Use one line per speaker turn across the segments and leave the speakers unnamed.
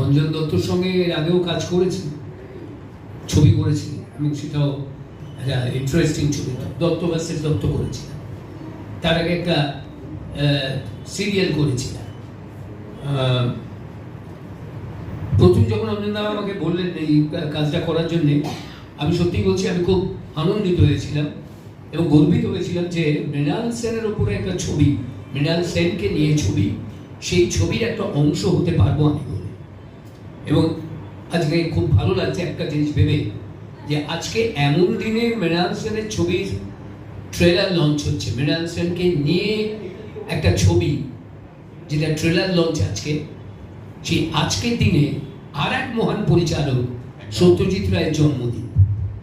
অঞ্জন দত্তর সঙ্গে এর আগেও কাজ করেছি ছবি করেছি এবং সেটাও ইন্টারেস্টিং ছবি। দত্ত বাসের দত্ত করেছিলাম তার আগে একটা সিরিয়াল করেছিলাম প্রথম যখন অঞ্জনদা আমাকে বললেন এই কাজটা করার জন্য, আমি সত্যি বলছি, আমি খুব আনন্দিত হয়েছিলাম এবং গর্বিত হয়েছিলাম যে মৃণাল সেনের উপরে একটা ছবি, মৃণাল সেনকে নিয়ে ছবি, সেই ছবির একটা অংশ হতে পারব আমি। এবং আজকে খুব ভালো লাগছে একটা জিনিস ভেবে যে আজকে এমন দিনে মৃণাল সেনের ছবির ট্রেলার লঞ্চ হচ্ছে। মৃণাল সেনকে নিয়ে একটা ছবি যেটা ট্রেলার লঞ্চ আজকে সেই আজকের দিনে আর এক মহান পরিচালক সত্যজিৎ রায়ের জন্মদিন।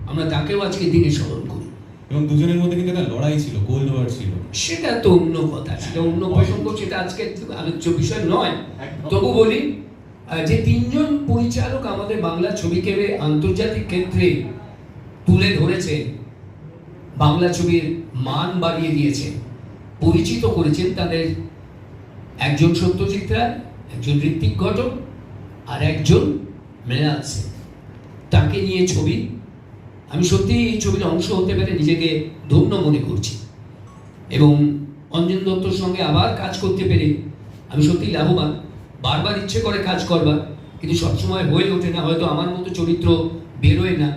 আমরা তাকেও আজকের দিনে স্মরণ করি।
এবং দুজনের মধ্যে কিন্তু একটা লড়াই ছিল কোল্ড ওয়ার ছিল।
সেটা তো অন্য কথা সেটা অন্য প্রসঙ্গ সেটা আজকে আলোচ্য বিষয় নয়। তবু বলি যে তিনজন পরিচালক আমাদের বাংলা ছবিকে আন্তর্জাতিক ক্ষেত্রে তুলে ধরেছে, বাংলা ছবির মান বাড়িয়ে দিয়েছে, পরিচিত করেছেন তাদের একজন সত্যজিৎ রায়, একজন ঋত্বিক ঘটক আর একজন মৃণাল সেন। তাকে নিয়ে ছবি, আমি সত্যি এই ছবির অংশ হতে পেরে নিজেকে ধন্য মনে করছি। এবং অঞ্জন দত্তর সঙ্গে আবার কাজ করতে পেরে আমি সত্যি লাভবান। বারবার ইচ্ছে করে কাজ করবার কিন্তু সবসময় হয়ে ওঠে না হয়তো আমার মতো চরিত্র বেরোয় না।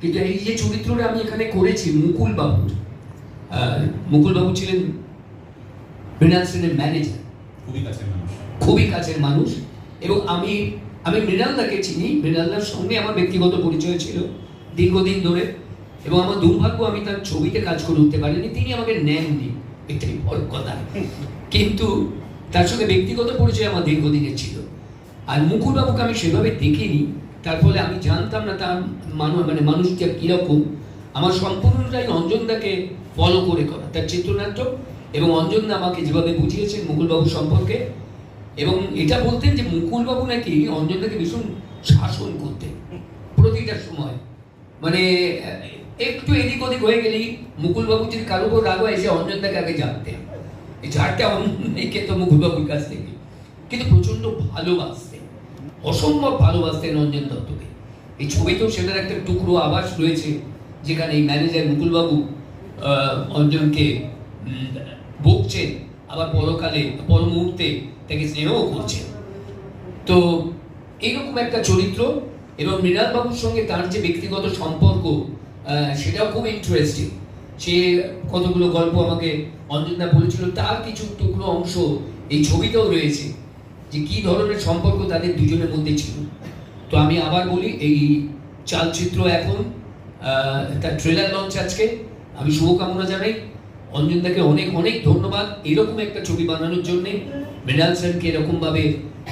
কিন্তু এই যে চরিত্রটা আমি এখানে করেছি মুকুল বাবু মুকুল বাবু ছিলেন মৃণাল সেনের ম্যানেজার
খুবই কাছের মানুষ।
খুবই কাছের মানুষ। এবং আমি আমি মৃণালদাকে চিনি মৃণালদার সঙ্গে আমার ব্যক্তিগত পরিচয় ছিল দীর্ঘদিন ধরে। এবং আমার দুর্ভাগ্য আমি তার ছবিতে কাজ করে উঠতে পারিনি তিনি আমাকে নেননি এটাই বড় কথা। কিন্তু তার সঙ্গে ব্যক্তিগত পরিচয় আমার দীর্ঘদিনের ছিল। আর মুকুলবাবুকে আমি সেভাবে দেখিনি, তার ফলে আমি জানতাম না তার মানুষ মানে মানুষটা কীরকম। আমার সম্পূর্ণটাই অঞ্জনদাকে ফলো করে করা, তার চিত্রনাট্য এবং অঞ্জনদা আমাকে যেভাবে বুঝিয়েছেন মুকুলবাবু সম্পর্কে। এবং এটা বলতেন যে মুকুলবাবু নাকি অঞ্জনদাকে ভীষণ শাসন করতেন প্রতিটা সময়। মানে একটু এদিক ওদিক হয়ে গেলেই মুকুলবাবু যদি কারও উপর রাগ হয় এসে অঞ্জনদাকে আগে জানতেন। এই ঝাড়টা অন্যই খেত মুকুলবাবুর কাছ থেকে। কিন্তু প্রচণ্ড ভালোবাসতেন অসম্ভব ভালোবাসতেন অঞ্জন দত্তকে। এই ছবিতেও সেটার একটা টুকরো আবাস রয়েছে, যেখানে এই ম্যানেজার মুকুলবাবু অঞ্জনকে বকছেন, আবার পরকালে পর মুহূর্তে তাকে স্নেহও করছেন। তো এইরকম একটা চরিত্র, এবং মৃণাল বাবুর সঙ্গে তার যে ব্যক্তিগত সম্পর্ক সেটাও খুব ইন্টারেস্টিং সে কতগুলো গল্প আমাকে অঞ্জনদা বলেছিল, তার কিছু টুকরো অংশ এই ছবিতেও রয়েছে যে কি ধরনের সম্পর্ক তাদের দুজনের মধ্যে ছিল। তো আমি আবার বলি, এই চালচিত্র এখন তার ট্রেলার লঞ্চ আজকে। আমি শুভকামনা জানাই। অঞ্জনদাকে অনেক অনেক ধন্যবাদ এরকম একটা ছবি বানানোর জন্যে, মৃণাল সেনকে এরকমভাবে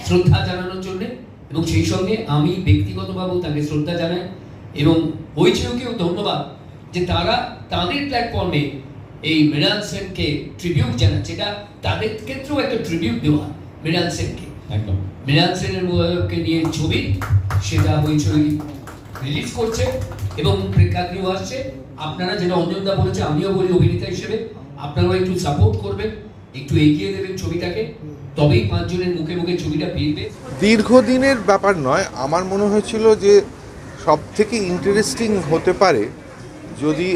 শ্রদ্ধা জানানোর জন্যে এবং সেই সঙ্গে আমি ব্যক্তিগতভাবেও তাকে শ্রদ্ধা জানাই এবং হইচেওকেও ধন্যবাদ যে তারা তাদের প্ল্যাটফর্মে এই মৃণাল সেনকে ট্রিবিউট জানাচ্ছে এটা তাদের ক্ষেত্রেও একটা ট্রিবিউট দেওয়া মৃণাল সেনকে।
একদম।
মৃণাল সেনের মোবাইলকে নিয়ে ছবি সেটা হইচই রিলিজ করছে এবং প্রেক্ষাগৃহ আসছে। আপনারা যেটা অঞ্জনদা বলেছে আমিও বলি অভিনেতা হিসেবে আপনারাও একটু সাপোর্ট করবেন একটু এগিয়ে দেবেন ছবিটাকে তবেই পাঁচজনের মুখে মুখে ছবিটা ফিরবে।
দীর্ঘদিনের ব্যাপার নয় আমার মনে হয়েছিল যে সব থেকে ইন্টারেস্টিং হতে পারে যদি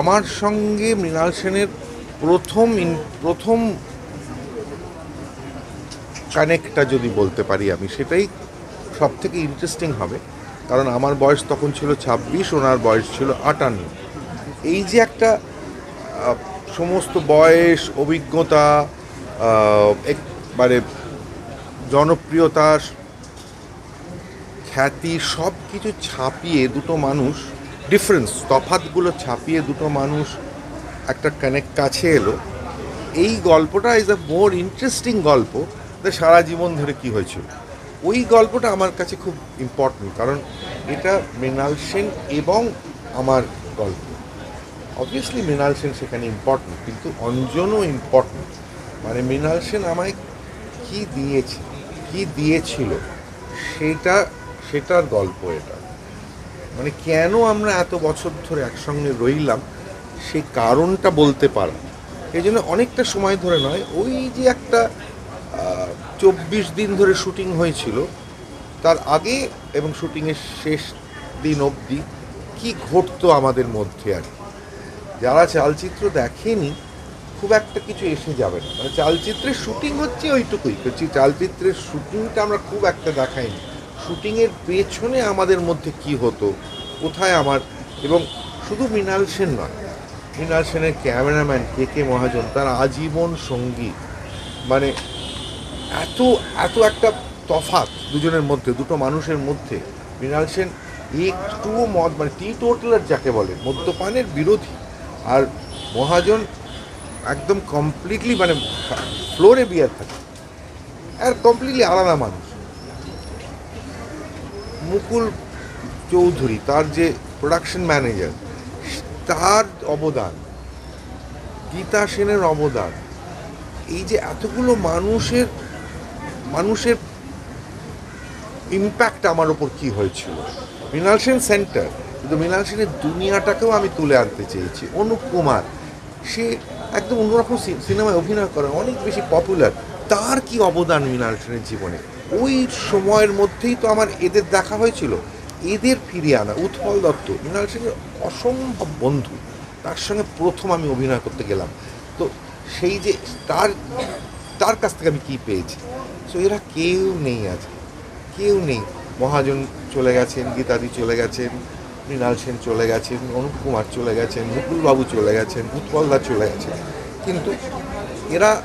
আমার সঙ্গে মৃণাল সেনের প্রথম প্রথম কানেক্টটা যদি বলতে পারি আমি, সেটাই সব থেকে ইন্টারেস্টিং হবে। কারণ আমার বয়স তখন ছিল ছাব্বিশ, ওনার বয়স ছিল আটান্ন। এই যে একটা সমস্ত বয়স, অভিজ্ঞতা একবারে জনপ্রিয়তা, খ্যাতি সব কিছু ছাপিয়ে দুটো মানুষ ডিফারেন্স তফাতগুলো ছাপিয়ে দুটো মানুষ একটা কানেক্ট কাছে এলো। এই গল্পটা ইজ আ মোর ইন্টারেস্টিং গল্প যে সারা জীবন ধরে কি হয়েছিল। ওই গল্পটা আমার কাছে খুব ইম্পর্টেন্ট কারণ এটা মৃণাল সেন এবং আমার গল্প। অবভিয়াসলি মৃণাল সেন সেখানে ইম্পর্টেন্ট কিন্তু অঞ্জনও ইম্পর্টেন্ট মানে মৃণাল সেন আমায় কী দিয়েছে, কী দিয়েছিল, সেটা, সেটার গল্প এটা। মানে কেন আমরা এত বছর ধরে একসঙ্গে রইলাম? সেই কারণটা বলতে পারা এই জন্য অনেকটা সময় ধরে নয়, ওই যে একটা চব্বিশ দিন ধরে শুটিং হয়েছিল, তার আগে এবং শুটিংয়ের শেষ দিন অবধি কি ঘটতো আমাদের মধ্যে আর। যারা চালচিত্র দেখেনি, খুব একটা কিছু এসে যাবে না। মানে চালচিত্রের শুটিং হচ্ছে ওইটুকুই চালচিত্রের শুটিংটা আমরা খুব একটা দেখাইনি। শুটিংয়ের পেছনে আমাদের মধ্যে কি হতো? কোথায় আমার? এবং শুধু মৃণাল সেন নয়, মৃণাল সেনের ক্যামেরাম্যান কে কে মহাজন, তার আজীবন সঙ্গী। মানে এত এত একটা তফাৎ দুজনের মধ্যে, দুটো মানুষের মধ্যে। মৃণাল সেন একটুও মদ মানে টি টোটালার যাকে বলে, মদ্যপানের বিরোধী। আর মহাজন একদম কমপ্লিটলি মানে ফ্লোরে বিয়ার থাকে। আর কমপ্লিটলি আলাদা মানুষ। মুকুল চৌধুরী, তার যে প্রোডাকশন ম্যানেজার তার অবদান, গীতা সেনের অবদান, এই যে এতগুলো মানুষের মানুষের ইম্প্যাক্ট আমার ওপর কি হয়েছিল? মৃণাল সেন সেন্টার কিন্তু মৃণাল সেনের দুনিয়াটাকেও আমি তুলে আনতে চেয়েছি। অনুপ কুমার, সে একদম অন্যরকম সিনেমায় অভিনয় করে, অনেক বেশি পপুলার তার কি অবদান মৃণাল সেনের জীবনে? ওই সময়ের মধ্যেই তো আমার এদের দেখা হয়েছিল। এদের ফিরিয়ে আনা উৎপল দত্ত মৃণাল সেনের অসম্ভব বন্ধু। তার সঙ্গে প্রথম আমি অভিনয় করতে গেলাম। তো সেই যে তার তার কাছ থেকে আমি কী পেয়েছি? সো এরা কেউ নেই আজকে কেউ নেই। মহাজন চলে গেছেন, গীতাদি চলে গেছেন, মৃণাল সেন চলে গেছেন, অনুপ কুমার চলে গেছেন, মুকুলবাবু চলে গেছেন উৎপলদা চলে গেছেন। কিন্তু এরা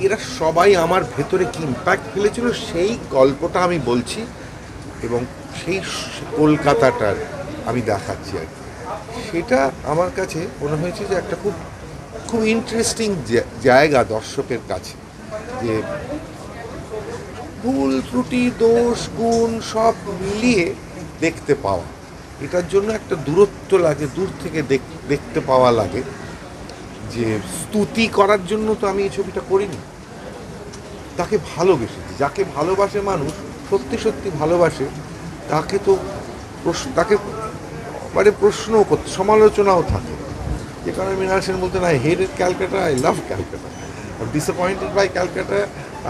এরা সবাই আমার ভেতরে কি ইম্প্যাক্ট ফেলেছিল সেই গল্পটা আমি বলছি এবং সেই কলকাতাটার আমি দেখাচ্ছি আর সেটা আমার কাছে মনে হয়েছে যে একটা খুব খুব ইন্টারেস্টিং জায়গা দর্শকের কাছে যে ভুল, ত্রুটি, দোষ, গুণ সব মিলিয়ে দেখতে পাওয়া। এটার জন্য একটা দূরত্ব লাগে, দূর থেকে দেখ- দেখতে পাওয়া লাগে। যে স্তুতি করার জন্য তো আমি এই ছবিটা করিনি। তাকে ভালোবেসেছি, যাকে ভালোবাসে মানুষ, সত্যি সত্যি ভালোবাসে, তাকে তো প্রশ্ন, তাকে মানে প্রশ্নও করতে, সমালোচনাও থাকে। যে কারণে মৃণাল সেন বলতে, না hated Calcutta I love Calcutta disappointed by Calcutta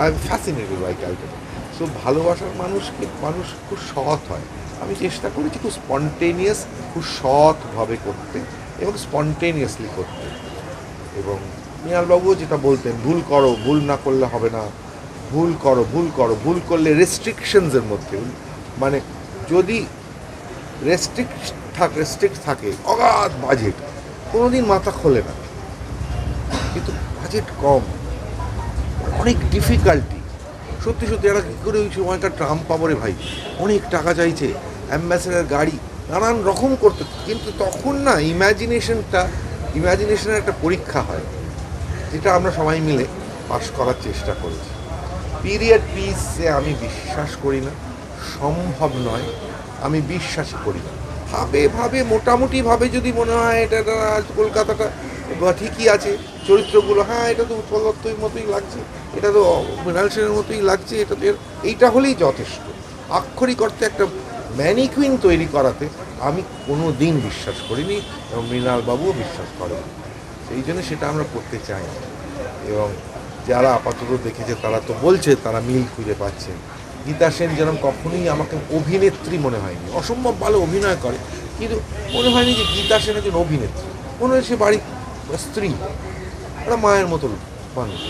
I am fascinated by Calcutta so ভালোবাসার মানুষকে, মানুষ খুব সৎ হয়। আমি চেষ্টা করেছি খুব স্পন্টেনিয়াস খুব সৎভাবে করতে এবং স্পন্টেনিয়াসলি করতে। এবং মৃণালবাবুও যেটা বলতেন, ভুল করো, ভুল না করলে হবে না। ভুল করো ভুল করো, ভুল করলে রেস্ট্রিকশনসের মধ্যে। মানে যদি রেস্ট্রিক্ট থাক রেস্ট্রিক্ট থাকে, অগাধ বাজেট কোনোদিন মাথা খোলে না। কিন্তু বাজেট কম, অনেক ডিফিকাল্টি সত্যি সত্যি, এরা কী করে ওই সময়টা ট্রাম পাবো রে ভাই? অনেক টাকা চাইছে অ্যাম্বাসেডার গাড়ি, নানান রকম করতে। কিন্তু তখন না ইম্যাজিনেশনটা ইম্যাজিনেশনের একটা পরীক্ষা হয়, যেটা আমরা সবাই মিলে পাশ করার চেষ্টা করেছি। পিরিয়ড পিসে আমি বিশ্বাস করি না, সম্ভব নয়, আমি বিশ্বাসই করি না। ভাবে ভাবে, মোটামুটি ভাবে যদি মনে হয় এটা এটা কলকাতাটা ঠিকই আছে, চরিত্রগুলো হ্যাঁ এটা তো উৎপল মতোই লাগছে, এটা তো মৃণাল সেনের মতোই লাগছে, এটা তো এইটা হলেই যথেষ্ট। আক্ষরিক অর্থে একটা ম্যানিকুইন তৈরি করাতে আমি কোনো দিন বিশ্বাস করিনি এবং মৃণালবাবুও বিশ্বাস করেন। সেই জন্য সেটা আমরা করতে চাই। এবং যারা আপাতত দেখেছে, তারা তো বলছে, তারা মিল খুঁজে পাচ্ছেন গীতা সেন যেরকম কখনোই আমাকে অভিনেত্রী মনে হয়নি। অসম্ভব ভালো অভিনয় করে, কিন্তু মনে হয়নি যে গীতা সেন একজন অভিনেত্রী। মনে হয় সে বাড়ির স্ত্রী, একটা মায়ের মতো মানুষ।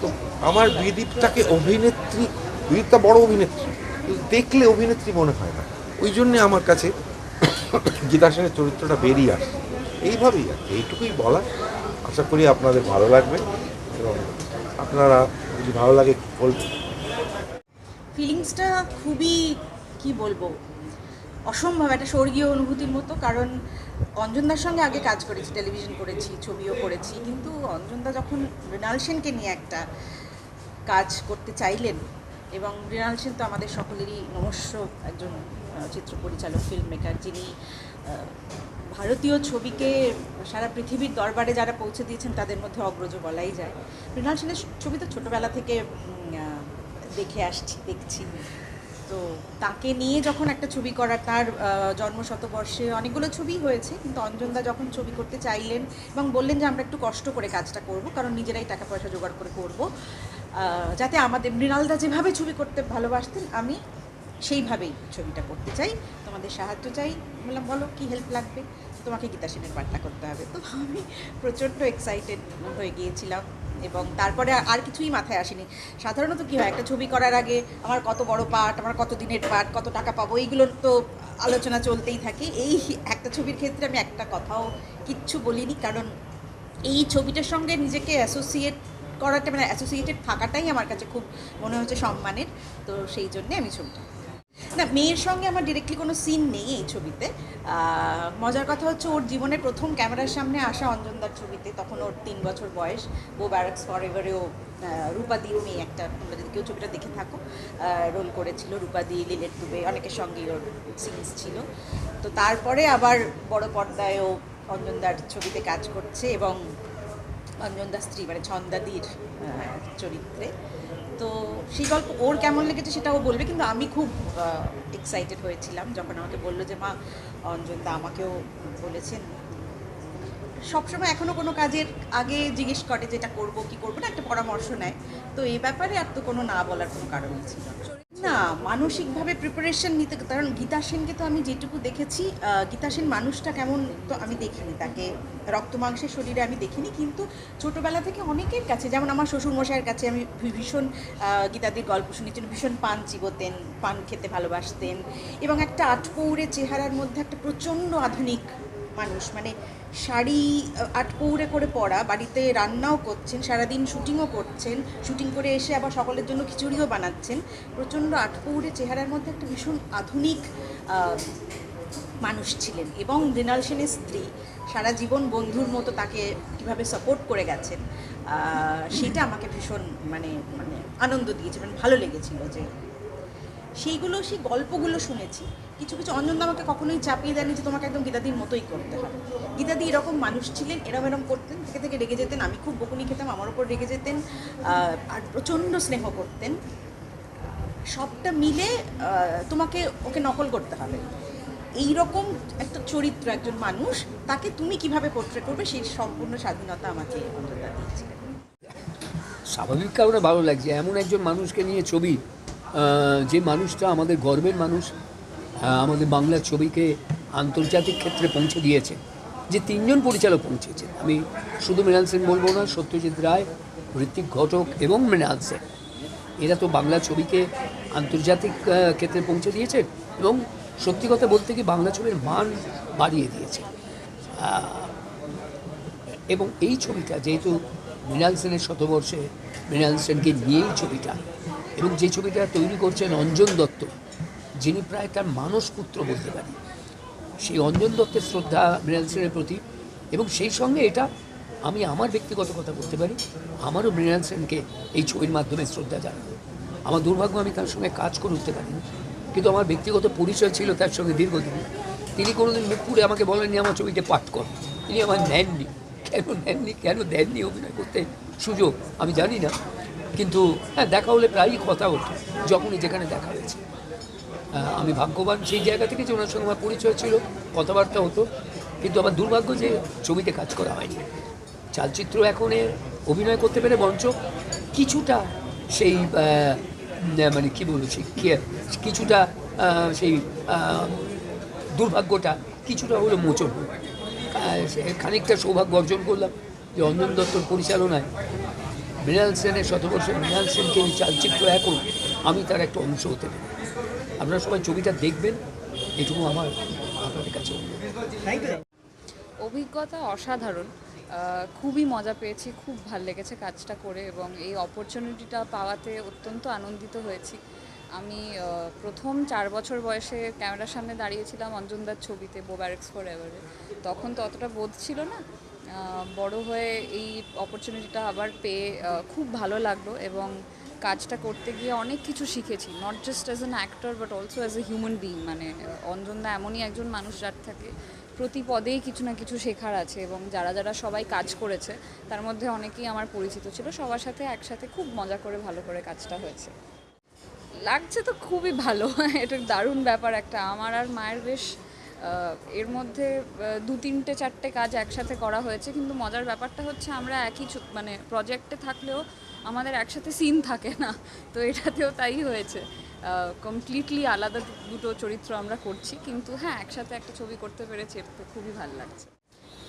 তো আমার বিদীপটাকে অভিনেত্রী, বিদীপটা বড় অভিনেত্রী। দেখলে অভিনেত্রী মনে হয় না। ওই জন্যে আমার কাছে গীতা সেনের চরিত্রটা বেরিয়ে আসে। এইভাবেই আর এইটুকুই বলা আশা করি আপনাদের ভালো লাগবে এবং আপনারা যদি ভালো লাগে বলবেন।
ফিলিংসটা খুবই, কি বলব, অসম্ভব, একটা স্বর্গীয় অনুভূতির মতো। কারণ অঞ্জনদার সঙ্গে আগে কাজ করেছি, টেলিভিশন করেছি, ছবিও করেছি। কিন্তু অঞ্জনদা যখন মৃণাল সেনকে নিয়ে একটা কাজ করতে চাইলেন এবং মৃণাল সেন তো আমাদের সকলেরই নমস্য একজন চিত্র পরিচালক ফিল্ম মেকার যিনি ভারতীয় ছবিকে সারা পৃথিবীর দরবারে যারা পৌঁছে দিয়েছেন তাদের মধ্যে অগ্রজ বলাই যায়। মৃণাল সেনের ছবি তো ছোটোবেলা থেকে দেখে আসছি, দেখছি। তো তাকে নিয়ে যখন একটা ছবি করার, তার জন্ম শতবর্ষে অনেকগুলো ছবি হয়েছে, কিন্তু অঞ্জনদা যখন ছবি করতে চাইলেন এবং বললেন যে আমরা একটু কষ্ট করে কাজটা করব, কারণ নিজেরাই টাকা পয়সা জোগাড় করে করব যাতে আমাদের মৃণালদা যেভাবে ছবি করতে ভালোবাসতেন, আমি সেইভাবেই ছবিটা করতে চাই। তোমাদের সাহায্য চাই। বললাম, বলো, কী হেল্প লাগবে? তোমাকে গীতা সেনের পাঠটা করতে হবে। তো আমি প্রচণ্ড এক্সাইটেড হয়ে গিয়েছিলাম এবং তারপরে আর- কিছুই মাথায় আসেনি। সাধারণত কী হয়, একটা ছবি করার আগে আমার কত বড় পাঠ, আমার কত দিনের পাঠ, কত টাকা পাবো এইগুলোর তো আলোচনা চলতেই থাকে। এই একটা ছবির ক্ষেত্রে আমি একটা কথাও কিচ্ছু বলিনি, কারণ এই ছবিটার সঙ্গে নিজেকে অ্যাসোসিয়েট করাটা মানে অ্যাসোসিয়েটেড থাকাটাই আমার কাছে খুব মনে হচ্ছে সম্মানের। তো সেই জন্যে আমি ছবিটা না, মেয়ের সঙ্গে আমার ডিরেক্টলি কোনো সিন নেই এই ছবিতে। মজার কথা হচ্ছে ওর জীবনের প্রথম ক্যামেরার সামনে আসা অঞ্জনদার ছবিতে, তখন ওর তিন বছর বয়স। বো ব্যারাক্স ফর এভারেও রূপাদির মেয়ে একটা, তোমরা যদি কেউ ছবিটা দেখে থাকো রোল করেছিল রূপাদি লিলের দুবে, অনেকের সঙ্গেই ওর সিনস ছিল। তো তারপরে আবার বড় পর্দায়ও অঞ্জনদার ছবিতে কাজ করছে এবং অঞ্জনদার স্ত্রী মানে ছন্দাদির চরিত্রে। তো সেই গল্প ওর কেমন লেগেছে সেটা ও বলবে, কিন্তু আমি খুব এক্সাইটেড হয়েছিলাম যখন আমাকে বলল যে, মা, অঞ্জনদা আমাকেও বলেছেন। সবসময় এখনও কোনো কাজের আগে জিজ্ঞেস করে যে, এটা করব, কি করব? না, একটা পরামর্শ নেয়। তো এই ব্যাপারে আর তো কোনো না বলার কোনো কারণই ছিল না। মানসিকভাবে প্রিপারেশন নিতে কারণ গীতা সেনকে তো আমি যেটুকু দেখেছি গীতা সেন মানুষটা কেমন তো আমি দেখিনি তাকে রক্ত মাংসের শরীরে আমি দেখিনি, কিন্তু ছোটোবেলা থেকে অনেকের কাছে, যেমন আমার শ্বশুরমশাইয়ের কাছে আমি ভীষণ গীতাদির গল্প শুনেছেন ভীষণ পান চিবোতেন, পান খেতে ভালোবাসতেন এবং একটা আটপৌরে চেহারার মধ্যে একটা প্রচণ্ড আধুনিক মানুষ মানে শাড়ি আটপৌরে করে পরা, বাড়িতে রান্নাও করছেন, সারাদিন শুটিংও করছেন, শুটিং করে এসে আবার সকলের জন্য খিচুড়িও বানাচ্ছেন। প্রচণ্ড আটপৌরে চেহারার মধ্যে একটা ভীষণ আধুনিক মানুষ ছিলেন এবং মৃণাল সেনের স্ত্রী। সারা জীবন বন্ধুর মতো তাকে কীভাবে সাপোর্ট করে গেছেন সেটা আমাকে ভীষণ মানে মানে আনন্দ দিয়েছে মানে ভালো লেগেছিল যে সেইগুলো, সেই গল্পগুলো শুনেছি। কিছু কিছু অঞ্জন আমাকে কখনোই চাপিয়ে দেয়নি যে তোমাকে একদম গীতাদির মতোই করতে হবে। গীতাদি এরকম মানুষ ছিলেন, এরম এরম করতেন, থেকে থেকে রেগে যেতেন। আমি খুব বকুনি খেতাম, আমার ওপর রেগে যেতেন আর প্রচণ্ড স্নেহ করতেন। সবটা মিলে তোমাকে, ওকে নকল করতে হবে। এই রকম একটা চরিত্র একজন মানুষ, তাকে তুমি কীভাবে পোট্রে করবে, সেই সম্পূর্ণ স্বাধীনতা আমাকে অঞ্জনদা দিয়েছিলেন।
স্বাভাবিক কারণে ভালো লাগছে। এমন একজন মানুষকে নিয়ে ছবি যে মানুষটা আমাদের গর্বের মানুষ আমাদের বাংলার ছবিকে আন্তর্জাতিক ক্ষেত্রে পৌঁছে দিয়েছে, যে তিনজন পরিচালক পৌঁছেছে। আমি শুধু মৃণাল সেন বলব না, সত্যজিৎ রায় ঋত্বিক ঘটক এবং মৃণাল সেন। এরা তো বাংলা ছবিকে আন্তর্জাতিক ক্ষেত্রে পৌঁছে দিয়েছে এবং সত্যি কথা বলতে কি বাংলা ছবির মান বাড়িয়ে দিয়েছে। এবং এই ছবিটা যেহেতু মৃণাল সেনের শতবর্ষে, মৃণাল সেনকে নিয়েই ছবিটা এবং যে ছবিটা তৈরি করছেন অঞ্জন দত্ত, যিনি প্রায় তার মানস পুত্র বলতে পারি। সেই অঞ্জন দত্তের শ্রদ্ধা মৃণাল সেনের প্রতি এবং সেই সঙ্গে এটা আমি আমার ব্যক্তিগত কথা বলতে পারি, আমারও মৃণাল সেনকে এই ছবির মাধ্যমে শ্রদ্ধা জানাব। আমার দুর্ভাগ্য, আমি তার সঙ্গে কাজ করে উঠতে পারিনি, কিন্তু আমার ব্যক্তিগত পরিচয় ছিল তার সঙ্গে দীর্ঘদিন। তিনি কোনোদিন মুখ পুড়ে আমাকে বলেননি, আমার ছবিতে পাঠ কর। তিনি আমার নেননি। কেন নেননি? কেন দেননি অভিনয় করতে? সুযোগ, আমি জানি না। কিন্তু হ্যাঁ দেখা হলে প্রায়ই কথা হতো, যখনই যেখানে দেখা হয়েছে। আমি ভাগ্যবান সেই জায়গা থেকে যে ওনার সঙ্গে আমার পরিচয় ছিল, কথাবার্তা হতো, কিন্তু আমার দুর্ভাগ্য যে ছবিতে কাজ করা হয়নি। চালচিত্র এখন অভিনয় করতে পেরে মঞ্চ কিছুটা সেই মানে কী বলব, সেই কিছুটা সেই দুর্ভাগ্যটা কিছুটা হলো মোচন। খানিকটা সৌভাগ্য অর্জন করলাম যে অঞ্জন দত্তর পরিচালনায় মৃণাল সেনের শতবর্ষের মৃণাল সেনকে এই চালচিত্র এখন আমি তার একটা অংশ হতে পারি। আপনারা সবাই ছবিটা দেখবেন এটুকু আমার আপনাদের কাছে
অভিজ্ঞতা অসাধারণ। খুবই মজা পেয়েছি খুব ভালো লেগেছে কাজটা করে এবং এই অপরচুনিটিটা পাওয়াতে অত্যন্ত আনন্দিত হয়েছি। আমি প্রথম চার বছর বয়সে ক্যামেরার সামনে দাঁড়িয়েছিলাম অঞ্জনদার ছবিতে বোবারেক্স ফর এভারে তখন তো অতটা বোধ ছিল না বড় হয়ে এই অপরচুনিটিটা আবার পেয়ে খুব ভালো লাগল এবং কাজটা করতে গিয়ে অনেক কিছু শিখেছি not just as an actor but also as a human being মানে অঞ্জনদা এমনই একজন মানুষ যার থাকে, প্রতি পদেই কিছু না কিছু শেখার আছে এবং যারা যারা সবাই কাজ করেছে, তার মধ্যে অনেকেই আমার পরিচিত ছিল, সবার সাথে একসাথে খুব মজা করে, ভালো করে কাজটা হয়েছে। লাগছে তো খুবই ভালো, এটা দারুণ ব্যাপার একটা, আমার আর মায়ের বেশ এর মধ্যে দু তিনটে চারটে কাজ একসাথে করা হয়েছে, কিন্তু মজার ব্যাপারটা হচ্ছে আমরা একই মানে প্রজেক্টে থাকলেও আমাদের একসাথে সিন থাকে না, তো এটাতেও তাই হয়েছে। কমপ্লিটলি আলাদা দুটো চরিত্র আমরা করছি, কিন্তু হ্যাঁ একসাথে একটা ছবি করতে পেরেছি এতে খুবই ভালো লাগছে।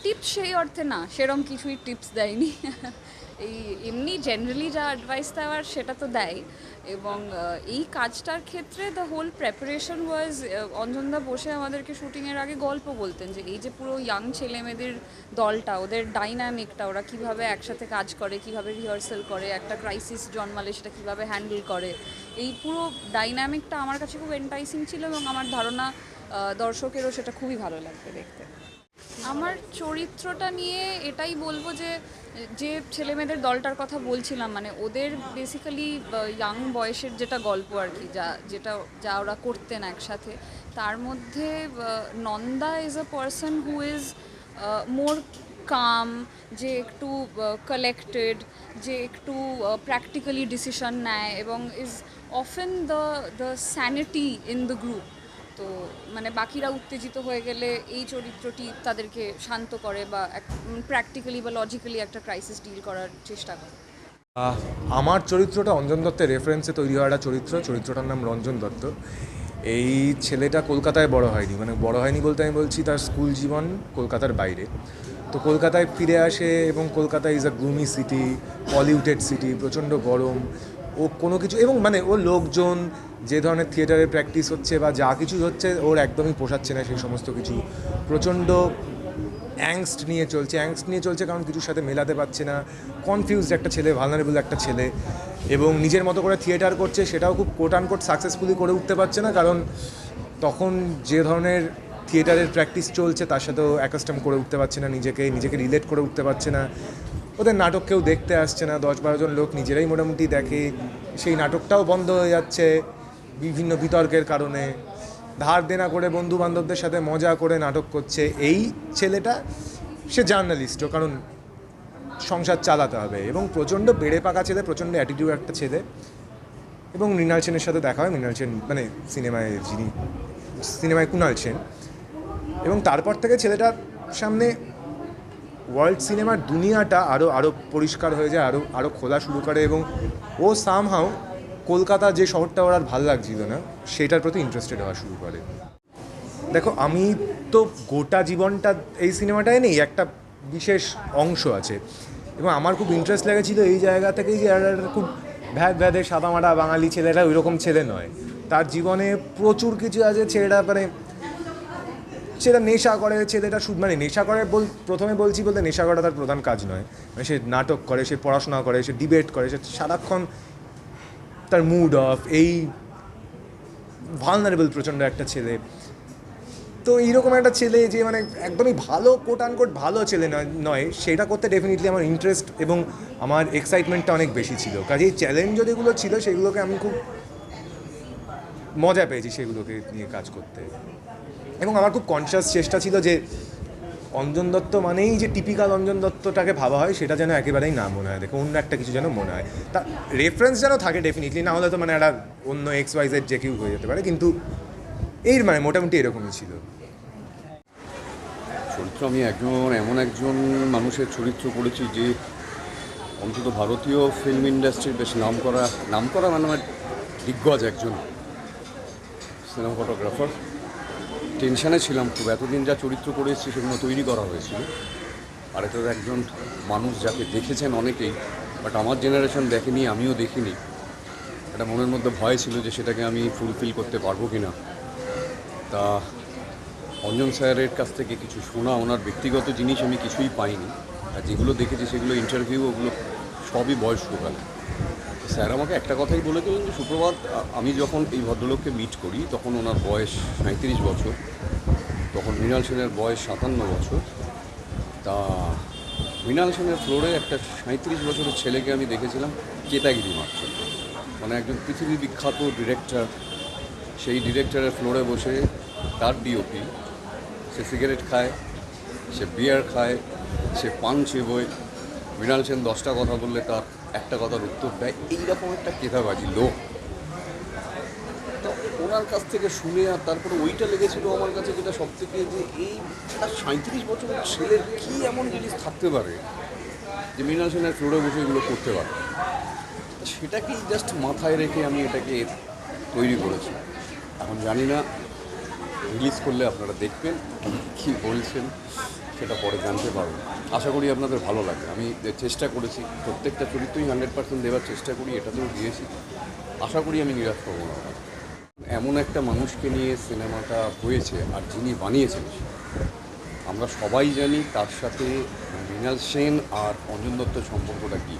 টিপস সেই অর্থে না, সেরম কিছুই টিপস দেয়নি। এই এমনি জেনারেলি যা অ্যাডভাইস দেওয়ার সেটা তো দেয়। এবং এই কাজটার ক্ষেত্রে দ্য হোল প্রেপারেশন ওয়াজ অঞ্জনদা বসে আমাদেরকে শুটিংয়ের আগে গল্প বলতেন যে, এই যে পুরো ইয়াং ছেলে মেয়েদের দলটা, ওদের ডাইনামিকটা ওরা কীভাবে একসাথে কাজ করে, কীভাবে রিহার্সাল করে, একটা ক্রাইসিস জন্মালে সেটা কীভাবে হ্যান্ডেল করে? এই পুরো ডাইনামিকটা আমার কাছে খুব এন্টাইসিং ছিল এবং আমার ধারণা দর্শকেরও সেটা খুবই ভালো লাগবে দেখতে। আমার চরিত্রটা নিয়ে এটাই বলব যে যে ছেলেমেয়েদের দলটার কথা বলছিলাম মানে ওদের বেসিক্যালি ইয়াং বয়সের যেটা গল্প আর কি, যা, যেটা, যা ওরা করতেন একসাথে, তার মধ্যে Nanda is a person who is more calm যে একটু কালেক্টেড যে একটু প্র্যাকটিক্যালি ডিসিশন নেয় এবং is often the the sanity in the group তো মানে বাকিরা উত্তেজিত হয়ে গেলে এই চরিত্রটি তাদেরকে শান্ত করে বা প্র্যাকটিক্যালি বা লজিক্যালি একটা ক্রাইসিস ডিল করার চেষ্টা করে।
আমার চরিত্রটা অঞ্জন দত্তের রেফারেন্সে তৈরি হওয়া একটা চরিত্র। চরিত্রটার নাম রঞ্জন দত্ত। এই ছেলেটা কলকাতায় বড় হয়নি। মানে বড় হয়নি বলতে আমি বলছি তার স্কুল জীবন কলকাতার বাইরে। তো কলকাতায় ফিরে আসে এবং Kolkata is a gloomy city polluted city প্রচণ্ড গরম। ও কোনো কিছু এবং মানে ও লোকজন যে ধরনের থিয়েটারে প্র্যাকটিস হচ্ছে বা যা কিছু হচ্ছে, ওর একদমই পোষাচ্ছে না সেই সমস্ত কিছু প্রচণ্ড অ্যাংস্ট নিয়ে চলছে। অ্যাংস্ট নিয়ে চলছে কারণ কিছুর সাথে মেলাতে পারছে না। কনফিউজড একটা ছেলে ভালনারেবল একটা ছেলে। এবং নিজের মতো করে থিয়েটার করছে, সেটাও খুব কোট আনকোট সাকসেসফুলি করে উঠতে পারছে না। কারণ তখন যে ধরনের থিয়েটারের প্র্যাকটিস চলছে, তার সাথেও অ্যাকাস্টম করে উঠতে পারছে না। নিজেকে নিজেকে রিলেট করে উঠতে পারছে না। ওদের নাটক কেউ দেখতে আসছে না। দশ বারো জন লোক নিজেরাই মোটামুটি দেখে। সেই নাটকটাও বন্ধ হয়ে যাচ্ছে। বিভিন্ন বিতর্কের কারণে ধার দেনা করে বন্ধু বান্ধবদের সাথে মজা করে নাটক করছে এই ছেলেটা, সে জার্নালিস্টও কারণ সংসার চালাতে হবে এবং প্রচণ্ড বেড়ে পাকা ছেলে, প্রচণ্ড অ্যাটিটিউড একটা ছেলে এবং মৃণাল সেনের সাথে দেখা হয়। মৃণাল সেন মানে সিনেমায় যিনি, সিনেমায় কুণাল সেন এবং তারপর থেকে ছেলেটার সামনে ওয়ার্ল্ড সিনেমার দুনিয়াটা আরও আরও পরিষ্কার হয়ে যায় আরও আরও খোলা শুরু করে এবং ও সামহাও কলকাতা যে শহরটা ওর আর ভালো লাগছিল না, সেটার প্রতি ইন্টারেস্টেড হওয়া শুরু করে। দেখো, আমি তো গোটা জীবনটা এই সিনেমাটায় নেই, একটা বিশেষ অংশ আছে। এবং আমার খুব ইন্টারেস্ট লেগেছিল এই জায়গা থেকেই যে খুব ভ্যাদ ভ্যাদে সাদামাটা বাঙালি ছেলেরা ওই রকম ছেলে নয়। তার জীবনে প্রচুর কিছু আছে, ছেলেরা মানে সেটা নেশা করে ছেলেটা শুধু মানে নেশা করে বল, প্রথমে বলছি বলতে নেশা করা তার প্রধান কাজ নয়। মানে সে নাটক করে, সে পড়াশোনা করে, সে ডিবেট করে, সে সারাক্ষণ তার মুড অফ এই ভালনারেবল প্রচণ্ড একটা ছেলে। তো এইরকম একটা ছেলে যে মানে একদমই ভালো কোট আনকোট ভালো ছেলে নয় নয়, সেটা করতে ডেফিনেটলি আমার ইন্টারেস্ট এবং আমার এক্সাইটমেন্টটা অনেক বেশি ছিল। কাজে এই চ্যালেঞ্জ যেগুলো ছিল, সেগুলোকে আমি খুব মজা পেয়েছি সেগুলোকে নিয়ে কাজ করতে। এবং আমার খুব কনসিয়াস চেষ্টা ছিল যে অঞ্জন দত্ত মানেই যে টিপিক্যাল অঞ্জন দত্তটাকে ভাবা হয়, সেটা যেন একেবারেই না মনে হয়। দেখো, অন্য একটা কিছু যেন মনে হয়। তা রেফারেন্স যেন থাকে ডেফিনেটলি না হলে তো মানে একটা অন্য এক্স ওয়াইজের যে কেউ হয়ে যেতে পারে, কিন্তু এই মানে মোটামুটি এরকমই ছিল।
চরিত্র, আমি একজন, এমন একজন মানুষের চরিত্র করেছি যে অন্তত ভারতীয় ফিল্ম ইন্ডাস্ট্রির বেশ নাম করা নাম করা মানে আমার দিগ্গজ একজন সিনেমা ফটোগ্রাফার টেনশানে ছিলাম খুব। এতদিন যা চরিত্র করে এসেছি সেগুলো তৈরি করা হয়েছিল। আর এটা একজন মানুষ যাকে দেখেছেন অনেকেই, বাট আমার জেনারেশন দেখেনি, আমিও দেখিনি। একটা মনের মধ্যে ভয় ছিল যে সেটাকে আমি ফুলফিল করতে পারব কি না তা অঞ্জন স্যারের কাছ থেকে কিছু শোনা, ওনার ব্যক্তিগত জিনিস আমি কিছুই পাইনি। আর যেগুলো দেখেছি সেগুলো ইন্টারভিউ ওগুলো সবই বয়স্ককালে স্যার, আমাকে একটা কথাই বলে দিলেন যে সুপ্রভাত আমি যখন এই ভদ্রলোককে মিট করি, তখন ওনার বয়স সাঁত্রিশ বছর, তখন মৃণাল সেনের বয়স সাতান্ন বছর। তা মৃণাল সেনের ফ্লোরে একটা সাঁত্রিশ বছরের ছেলেকে আমি দেখেছিলাম, কেতাগিরি মারছে। মানে একজন পৃথিবী বিখ্যাত ডিরেক্টর সেই ডিরেক্টরের ফ্লোরে বসে তার ডিওপি সে সিগারেট খায়, সে বিয়ার খায়, সে পান চেবোয় মৃণাল সেন দশটা কথা বললে তার একটা কথার উত্তর দেয় এইরকম একটা কেতাবাজি লোক তো ওনার কাছ থেকে শুনে আর তারপরে ওইটা লেগেছিল আমার কাছে যেটা সব থেকে যে এই সাঁত্রিশ বছরের ছেলের কী এমন জিনিস থাকতে পারে যে মৃণাল সেনের ফ্লোরে বসে এগুলো করতে পারে? সেটাকেই জাস্ট মাথায় রেখে আমি এটাকে তৈরি করেছি। এখন জানি না রিলিজ করলে আপনারা দেখবেন কী বলছেন, সেটা পরে জানতে পারবেন আশা করি আপনাদের ভালো লাগবে। আমি চেষ্টা করেছি, প্রত্যেকটা চরিত্রই হান্ড্রেড পার্সেন্ট দেওয়ার চেষ্টা করি, এটাতেও দিয়েছি। আশা করি আমি নিরাশ করব না। এমন একটা মানুষকে নিয়ে সিনেমাটা হয়েছে আর যিনি বানিয়েছেন, আমরা সবাই জানি তার সাথে মৃণাল সেন আর অঞ্জন দত্ত সম্পর্কটা কী।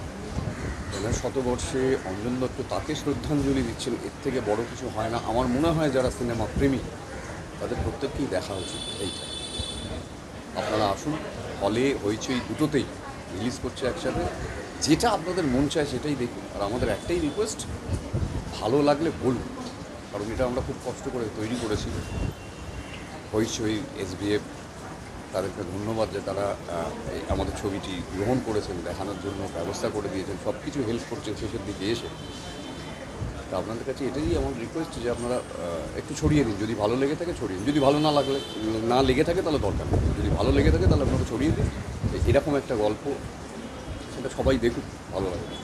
এনার শতবর্ষে অঞ্জন দত্ত তাকে শ্রদ্ধাঞ্জলি দিচ্ছেন, এর থেকে বড় কিছু হয় না। আমার মনে হয় যারা সিনেমা প্রেমী, তাদের প্রত্যেককেই দেখা উচিত এইটা। আপনারা আসুন। হলে হইচই দুটোতেই রিলিজ করছে একসাথে। যেটা আপনাদের মন চায় সেটাই দেখুন। আর আমাদের একটাই রিকোয়েস্ট ভালো লাগলে বলুন। কারণ এটা আমরা খুব কষ্ট করে তৈরি করেছি। হইচই এসবিএফ তাদেরকে ধন্যবাদ যে তারা আমাদের ছবিটি গ্রহণ করেছেন, দেখানোর জন্য ব্যবস্থা করে দিয়েছেন সব কিছু হেল্প করছেন শেষের দিকে এসে। তা আপনাদের কাছে এটাই আমার রিকোয়েস্ট যে আপনারা একটু ছড়িয়ে দিন। যদি ভালো লেগে থাকে, ছড়িয়ে দিন। যদি ভালো না লাগলে, না লেগে থাকে, তাহলে দরকার যদি ভালো লেগে থাকে, তাহলে আপনারা ছড়িয়ে দিন। এরকম একটা গল্প, সেটা সবাই দেখুক, ভালো লাগবে।